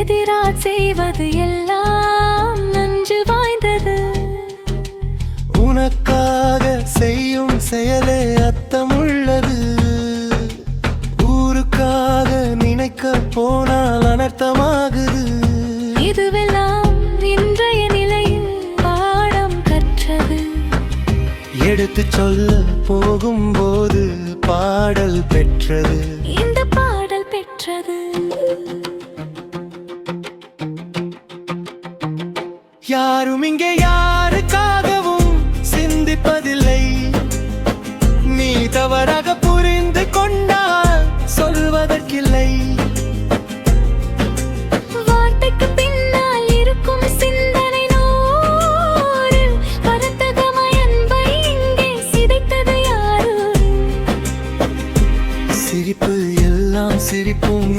எதிரா செய்வது எல்லாம் நஞ்சு வாய்ந்தது. உனக்காக செய்யும் செயலே அர்த்தமுள்ளது. ஊருக்காக நினைக்க போனால் அனர்த்தமாகுது. இதுவெல்லாம் இன்றைய நிலையில் பாடம் கற்றது. எடுத்து சொல்ல போகும்போது பாடல் பெற்றது. இந்த பாடல் பெற்றது. யாரும் இங்கே யாருக்காகவும் சிந்திப்பதில்லை. நீ தவறாக புரிந்து கொண்டால் சொல்வதற்கில்லை. சிரிப்பு எல்லாம் சிரிப்பும்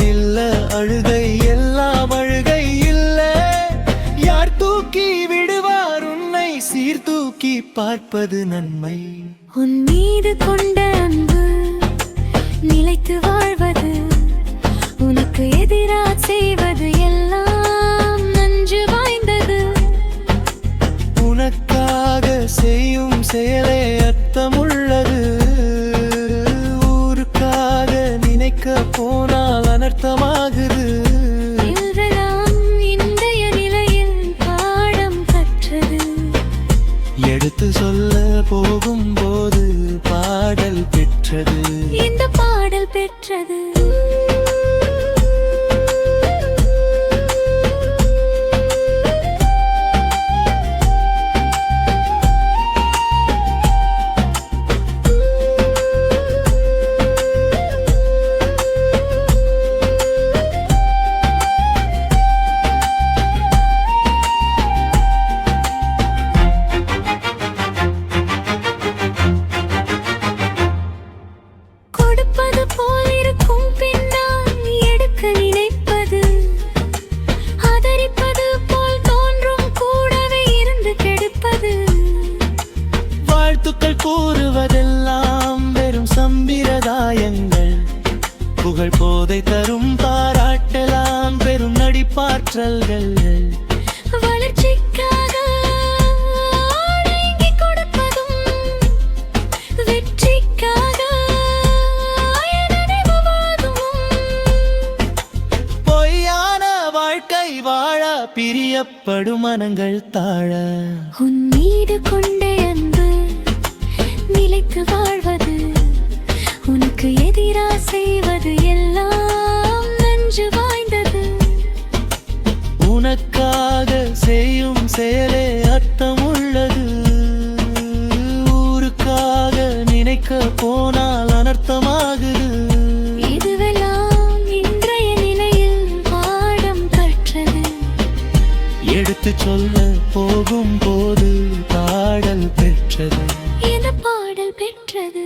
பார்ப்பது நன்மை. உன் மீது கொண்ட அன்பு நிலைத்து வாழ்வது. உனக்கு எதிராக போகும்போது பாடல் பெற்றது. இந்த பாடல் பெற்றது. வாழ்த்துக்கள் கூறுவதெல்லாம் வெறும் சம்பிரதாயங்கள். புகழ் போதை தரும் பாராட்டலாம் பெரும் நடிப்பாற்றல்கள். வளர்ச்சிக்காக வாழ பிரியப்படும் மனங்கள் தாழ. உன் மீது கொண்ட உனக்கு உனக்கு எதிரா செய்வது எல்லாம் நன்று வாய்ந்தது. உனக்காக செய்யும் செயலே அர்த்தம் ஊருக்காக நினைக்க போனால் அனர்த்தமாகுது. இதுவெல்லாம் இன்றைய நிலையில் பாடம் கற்றது. எடுத்து சொல்ல போகும் போது பாடல் பெற்றது. இந்த பாடல் பெற்றது.